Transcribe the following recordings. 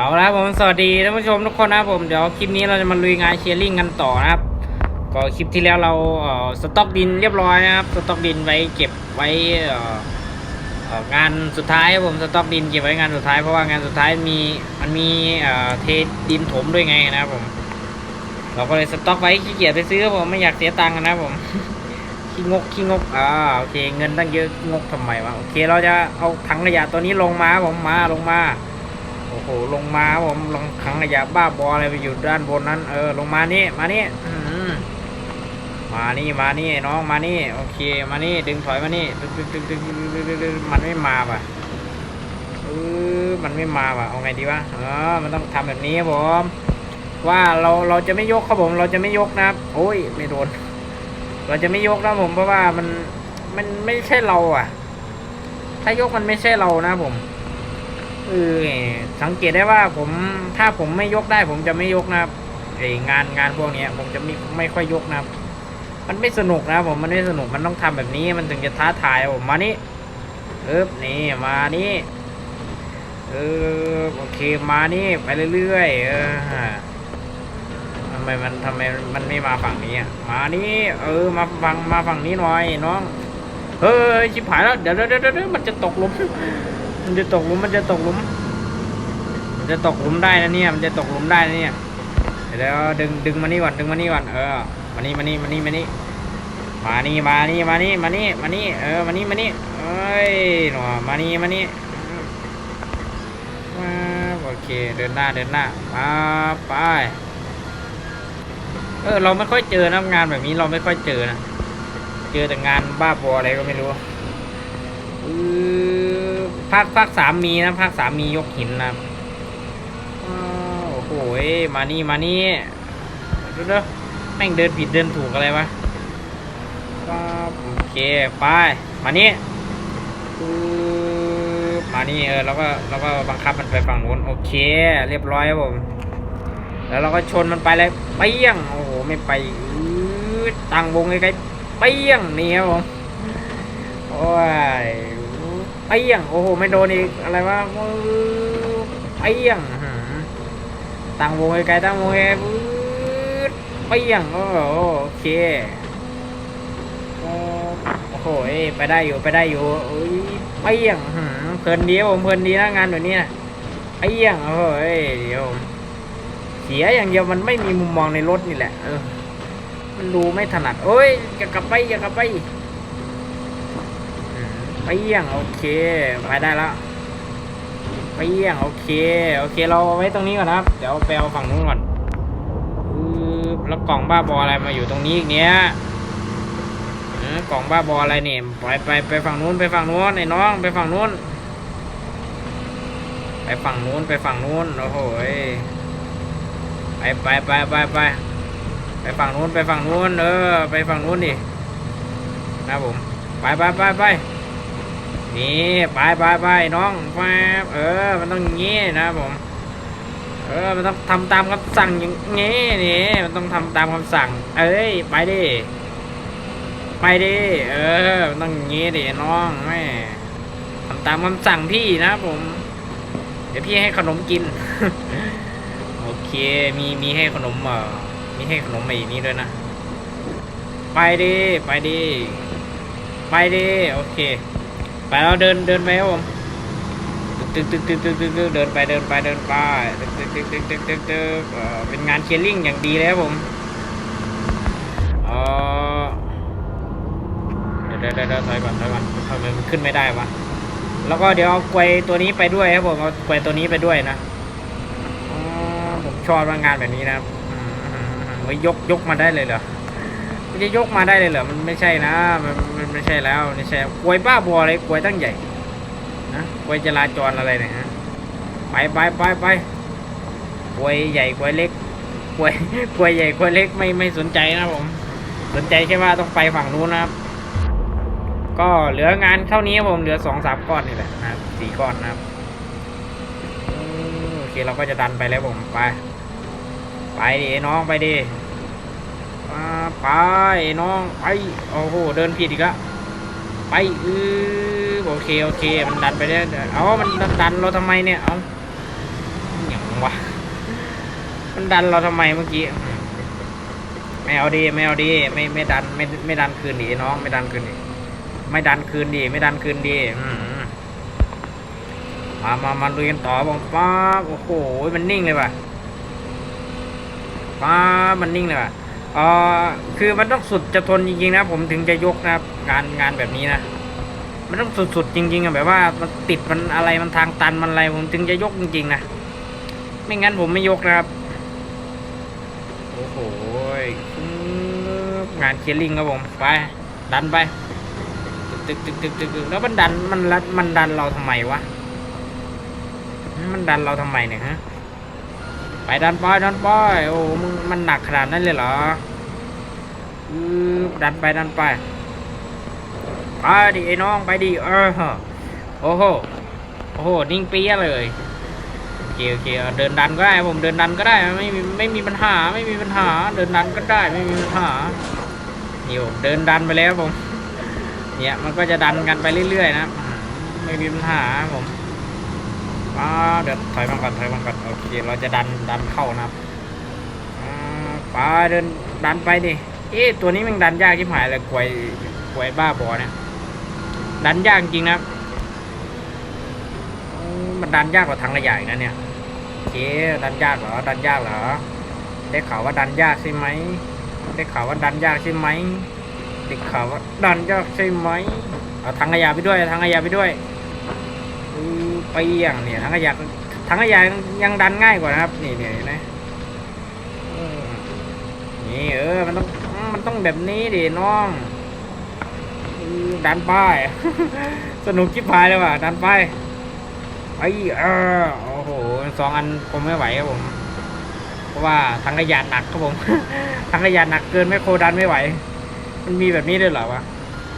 เอาละผมสวัสดีท่านผู้ชมทุกคนนะผมเดี๋ยวคลิปนี้เราจะมาลุยงานเชียร์ลิงกันต่อนะครับ ก็คลิปที่แล้วเราเสต็อกดินเรียบร้อยนะครับสต็อกดินไว้เก็บไว้งานสุดท้ายผมสต็อกดินเก็บไว้งานสุดท้ายเพราะว่างานสุดท้ายมีมันมีเทดินถมด้วยไงนะครับผมเราก็เลยสต็อกไว้ขี้เกียจไปซื้อผมไม่อยากเสียตังค์นะครับผมขี้งกขี้งกอ่าโอเคเงินตั้งเยอะงกทำไมวะโอเคเราจะเอาถังขยะตัวนี้ลงมาผมมาลงมา อ้โหลงมาผมลงขังขยะบ้าบออะไรไปอยู่ด้านบนนั้น เออ ลงมานี่มานี่มานี่มานี่น้องมานี่โอเค มานี่ดึงถอยมานี่มันไม่มาป่ะเออมันไม่มาป่ะเอาไงดีวะเออมันต้องทำแบบนี้ครับผม ว่าเราเราจะไม่ยกครับผม เราจะไม่ยกนะโอ้ยไม่โดน เราจะไม่ยกนะผมเพราะว่ามันมันไม่ใช่เราอะ ถ้ายกมันไม่ใช่เรานะผม เออสังเกตได้ว่าผมถ้าผมไม่ยกได้ ผมจะไม่ยกนะครับไองานงานพวกนี้ผมจะไม่ไม่ค่อยยกนะครับ มันไม่สนุกนะผมมันไม่สนุกมันต้องทำแบบนี้ มันถึงจะท้าทายผมมานี่เอ๊บนี่มานี่เออโอเคมานี่ไปเรื่อยๆเออทำไมมันทำไมมันไม่มาฝั่งนี้อะมานี่เออมาฝั่งมาฝั่งนี้หน่อยน้องเฮ้ยชิบหายแล้วเดี๋ยวเดี๋ยวเดี๋ยวเดี๋ยวมันจะตกหลุม มันจะตกหลุมมันจะตกหลุม มันจะตกหลุมได้นะเนี่ยมันจะตกหลุมได้นะเนี่ยเดี๋ยวดึงดึงมานี่ก่อนดึงมานี่ก่อนเออมานี่มานี่มานี่มานี่มานี่มานี่มานี่มานี่มานี่เออมานี่มานี่เอ้ยหนอมานี่มานี่มาโอเคเดินหน้าเดินหน้ามาไปเออเราไม่ค่อยเจอนะงานแบบนี้เราไม่ค่อยเจอนะเจอแต่งานบ้าบออะไรก็ไม่รู้เออ ภาคภาคสามมีนะภาคสามมียกหินนะโอ้โหมานี่มานี่ดูเด้อแม่งเดินผิดเดินถูกอะไรวะครับโอเคไปมานี่มานี่เออแล้วก็แล้วก็บังคับมันไปฝั่งนู้นโอเค เรียบร้อยครับผม แล้วเราก็ชนมันไปเลยเปี้ยงโอ้โหไม่ไปตั้งวงไกลๆเปี้ยงนี่ครับผมโอ้ย เปี้ยง โอ้โห ไม่โดนอีก อะไรวะเปี้ยงตั้งวงไกลตั้งวงไกลๆปื๊ดเปี้ยง โอ้โหโอเค โอ้โหไปได้อยู่ ไปได้อยู่โอ้ยเปี้ยงเพลินดีผมเพลินดีนะงานแบบนี้นะเปี้ยง โอ้โหเดี๋ยวเสียอย่างเดียวมันไม่มีมุมมองในรถนี่แหละ เออ มันดูไม่ถนัดโอ้ย อย่ากลับไป อย่ากลับไป เปี้ยงโอเคไปได้แล้วเปี้ยงโอเค โอเค เราเอาไว้ตรงนี้ก่อนนะครับ เดี๋ยวไปเอาฝั่งนู้นก่อนอแล้วกล่องบ้าบออะไรมาอยู่ตรงนี้อีกเนี้ยกล่องบ้าบออะไรเนี่ยไปไปไปฝั่งนู้นไปฝั่งนู้นไอ้น้องไปฝั่งนู้น ไปฝั่งนู้นไปฝั่งนู้นโอ้โหไปไปไปไปไปไปฝั่งนู้นไปฝั่งนู้นเออ ไปฝั่งนู้นดินะผมไปไปไปไป นี่ไปไปไปน้องแฟบเออ มันต้องอย่างงี้นะผม เออ มันต้องทำตามคำสั่งอย่างงี้นี่มันต้องทำตามคำสั่ง เอ้ย ไปดิ ไปดิ เออ มันต้องอย่างงี้ดิน้องแม่ทำตามคำสั่งพี่นะผม เดี๋ยวพี่ให้ขนมกิน โอเค มีมีให้ขนมเออมีให้ขนมอีกนี้ด้วยนะ ไปดิ ไปดิ ไปดิ โอเค ไปเราเดินเดินไปครับผมตึกตึกตึกตึกตึกตึกเดินไปเดินไปเดินไปตึกตึกตึกตึกตึกตึกตึกเอ่อเป็นงานเคลียร์ลิงอย่างดีเลยครับผมเออเดี๋ยวเดี๋ยวเดี๋ยวถอยก่อนถอยก่อนทำไมมันขึ้นไม่ได้วะแล้วก็เดี๋ยวเอากลวยตัวนี้ไปด้วยครับผมเอากลวยตัวนี้ไปด้วยนะผมชอบงานแบบนี้นะครับไว้ยกยกมาได้เลยเหรอ จะยกมาได้เลยเหรอ มันไม่ใช่นะ มันมันไม่ใช่แล้วไม่ใช่กลวยบ้าบัวอะไรกลวยตั้งใหญ่นะกลวยจราจรอะไรเนี่ยฮะไปไปไปไปกลวยใหญ่กลวยเล็กกลวยกลวยใหญ่กลวยเล็กไม่ไม่สนใจนะผม สนใจแค่ว่าต้องไปฝั่งนู้นนะครับ ก็เหลืองานเท่านี้ผมเหลือสองสามก้อนนี่แหละนะครับสี่ก้อนนะครับอืมโอเคเราก็จะดันไปแล้วผมไป ไปดิไอ้น้องไปดิ มาไปน้องไปโอ้โหเดินผิดอีกล้วไปเออโอเคโอเค มันดันไปได้เอามันดันเราทำไมเนี่ยเอาอย่างวะมันดันเราทำไมเมื่อกี้ไม่เอาดีไม่เอาดีไม่ไม่ดันไม่ไม่ดันคืนดีน้อง ไม่ดันคืนดีไม่ดันคืนดี ไม่ดันคืนดีอืมามามาดูกันต่อบ้างป้าโอ้โหมันนิ่งเลยว่ะป้ามันนิ่งเลยว่ะ ออคือมันต้องสุดจะทนจริงๆนะ ผมถึงจะยกนะครับงานงานแบบนี้นะมันต้องสุดๆจริงๆอะแบบว่ามันติดมันอะไรมันทางตันมันอะไรผมถึงจะยกจริงๆนะไม่งั้นผมไม่ยกนะครับโอ้โหงานเคลียร์ลิงครับผมไป ดันไปตึกตึกตึกตึกตึกแล้วมันดันมันรัดมันดันเราทำไมวะมันดันเราทำไมเนี่ยฮะ ไปดันไปดันไปโอ้มึงมันหนักขนาดนั้นเลยเหรออือดันไปดันไปไปดิไอ้น้องไปดิเออโอ้โหโอ้โหนิ่งเปี้ยเลยโอเคโอเคเอเดินดันก็ได้ผมเดินดันก็ได้ไม่มีไม่มีปัญหาไม่มีปัญหา เดินดันก็ได้ไม่มีปัญหานี่ผมเดินดันไปแล้วผมเนี่ยมันก็จะดันกันไปเรื่อยๆนะไม่มีปัญหาผม อ่าเดี๋ยวถอยมาก่อนถอยมาก่อนโอเคเราจะดันดันเข้านะครับอ่าไปเดินดันไปดิเอ๊ะตัวนี้มันดันยากที่หายเลยกวยกวยบ้าบอเนี่ยดันยากจริงนะมันดันยากกว่าทางระยะอีกนะเนี่ยโอเคดันยากเหรอดันยากเหรอได้ข่าวว่าดันยากใช่ไหมได้ข่าวว่าดันยากใช่ไหมได้ข่าวว่าดันยากใช่ไหมเอาทางระยะไปด้วยทางระยะไปด้วย อือไปอย่างเนี่ยทางระยะทางระยะยังดันง่ายกว่านะครับ นี่เนี่ยนไหมอืมนี่เออ มันต้องมันต้องแบบนี้ดิน้อง ดันไปสนุกชิบหายเลยว่ะ ดันไปไอ้เออโอ้โหสองอันผมไม่ไหวครับผม เพราะว่าทางขยะหนักครับผมทางขยะหนักเกินไม่โคดันไม่ไหว มันมีแบบนี้ด้วยเหรอวะ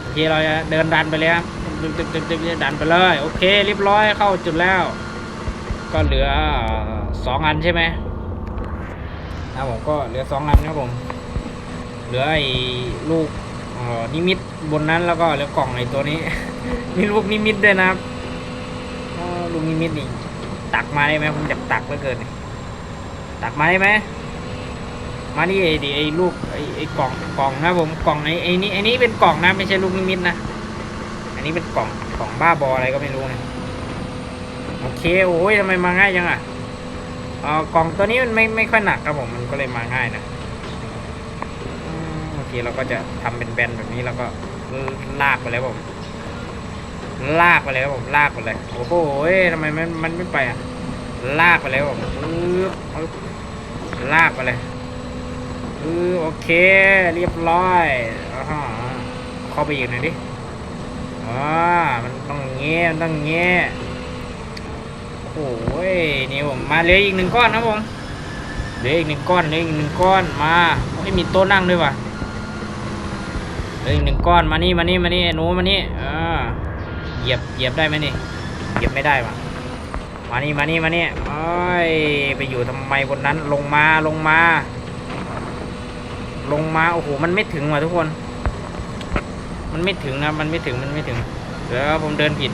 โอเคเราจะเดินดันไปเลยครับ ตึกตึกตึกตึกดันไปเลย โอเคเรียบร้อยเข้าจุดแล้ว ก็เหลือสองอันใช่ไหมนะผมก็เหลือสองอันครับผมเหลือไอ้ลูกนิมิตบนนั้นแล้วก็แล้วกล่องไอ้ตัวนี้ มีลูกนิมิตด้วยนะครับลูกนิมิตนี่ตักมาได้ไหมผมอยากตักเหลือเกินตักมาได้ไหมมานี่ไอ้ดิไอ้ลูกไอ้ไอ้กล่องกล่องนะผมกล่องไอ้ไอ้นี่ไอ้นี่เป็นกล่องนะไม่ใช่ลูกนิมิตนะ อันนี้เป็นกล่องกล่องบ้าบออะไรก็ไม่รู้นะโอเคโอ้ยทำไมมาง่ายจังอะเออกล่องตัวนี้มันไม่ไม่ค่อยหนักครับผมมันก็เลยมาง่ายนะโอเคเราก็จะทำเป็นแบนแบบนี้แล้วก็ลากไปเลยผมลากไปเลยครับผมลากไปเลยโอ้โหทำไมมันมันไม่ไปอะลากไปเลยผมลากไปเลยโอเค เรียบร้อยอ่าฮะเข้าไปอีกหน่อยดิ อ่ามันต้องเงี้ยมันต้องเงี้ยโอ้ยนี่ผมมาเหลืออีกหนึ่งก้อนครับผมเหลืออีกหนึ่งก้อนเหลืออีกหนึ่งก้อนมาไม่มีโต๊ะนั่งด้วยว่ะเหลืออีกหนึ่งก้อนมานี่มานี่มานี่หนูมานี่เออเหยียบเหยียบได้ไหมนี่เหยียบไม่ได้ว่ะมานี่มานี่มานี่โอ้ยไปอยู่ทำไมบนนั้นลงมาลงมา ลงมาโอ้โหมันไม่ถึงว่ะทุกคน มันไม่ถึงนะมันไม่ถึงมันไม่ถึงเดี๋ยวผมเดินผิด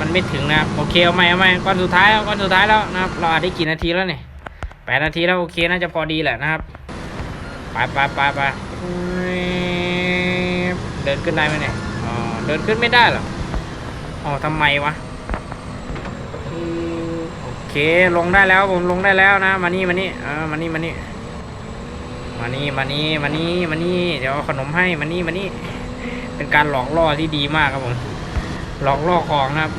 มันไม่ถึงนะโอเคเอาใหมเอาใหมก้อนสุดท้ายแล้วก้อนสุดท้ายแล้วนะครับเราอาจได้กี่นาทีแล้วเนี่ยแปดนาทีแล้วโอเคน่าจะพอดีแหละนะครับไปไปไปไปเดินขึ้นได้ไหมเนี่ยอ๋อเดินขึ้นไม่ได้เหรออ๋อทำไมวะโอเคลงได้แล้วผมลงได้แล้วนะ มานี่มานี่เออมานี่มานี่ มานี่มานี่มานี่มานี่ เดี๋ยวเอาขนมให้มานี่มานี่ เป็นการหลอกล่อที่ดีมากครับผม หลอกล่อของครับ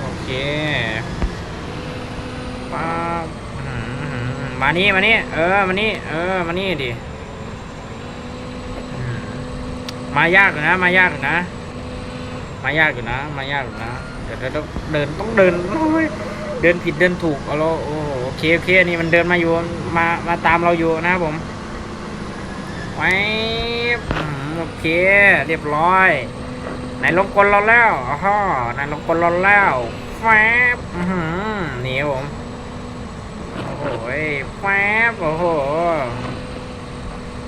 โอเคป้ามานี่มานี่เออมานี่เออมานี่ดิมายากอยู่นะ มายากอยู่นะ มายากอยู่นะ มายากอยู่นะเดี๋ยวเดินต้องเดินต้องเดินโอ้ยเดินผิดเดินถูกเอาเราโอ้โห เคโอเคนี่มันเดินมาอยู่มามาตามเราอยู่นะครับผมไว้โอเคเรียบร้อยไหนลงกลเราแล้วอ๋อไหนลงกลเราแล้วแฟบหือนี่ผมโอ้โหแฟบโอ้โห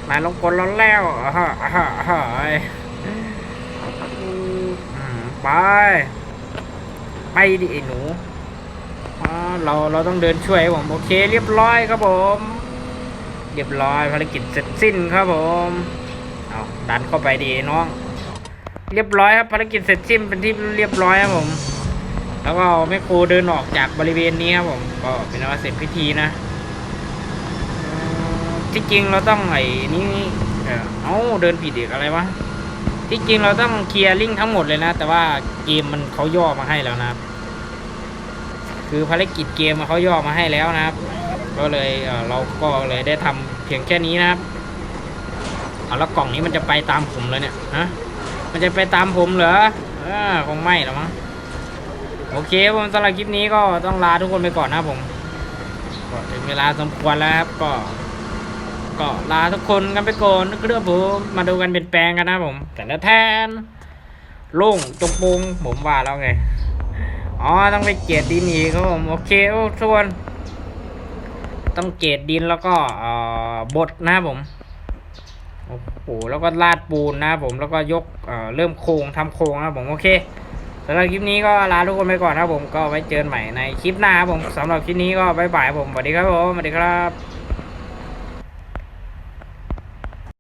ไหนลงกลเราแล้วอ๋ออ๋ออ๋อไป ไปดิไอ้หนู อ๋อเราเราต้องเดินช่วยครับผมโอเค เรียบร้อยครับผม เรียบร้อยภารกิจเสร็จสิ้นครับผมเอาดันเข้าไปดีน้อง เรียบร้อยครับภารกิจเสร็จสิ้นเป็นที่เรียบร้อยครับผม แล้วก็แม่ครูเดินออกจากบริเวณนี้ครับผมก็เป็นว่าเสร็จพิธีนะที่จริงเราต้องไอ้นี่เอ้าเดินผิดอีกอะไรวะที่จริงเราต้องเคลียร์ลิงทั้งหมดเลยนะ แต่ว่าเกมมันเขาย่อมาให้แล้วนะครับ คือภารกิจเกมเขาย่อมาให้แล้วนะครับ ก็เลยเราก็เลยได้ทำเพียงแค่นี้นะครับเอาแล้วกล่องนี้มันจะไปตามผมเลยเนี่ยฮะมันจะไปตามผมเหรอเออคงไม่หรอมั้งโอเคผมสำหรับคลิปนี้ก็ต้องลาทุกคนไปก่อนนะผมก็ถึงเวลาสมควรแล้วครับก็ก็ลาทุกคนกันไปก่อนนะครับผมมาดูกันเปลี่ยนแปลงกันนะผม แต่ละแทนโล่งจงปุงผมว่าแล้วไง อ๋อต้องไปเกียดดินอีกครับผมโอเคโอ้ทุกคนต้องเกรดดินแล้วก็เอ่อบดนะครับผมโอ้โหแล้วก็ลาดปูนนะครับผมแล้วก็ยกเอ่อเริ่มโครงทำโครงนะครับผมโอเคสำหรับคลิปนี้ก็ลาทุกคนไปก่อนนะครับผมก็ไว้เจอกันใหม่ในคลิปหน้าครับผมสำหรับคลิปนี้ก็บายบายผมสวัสดีครับผมสวัสดีครับ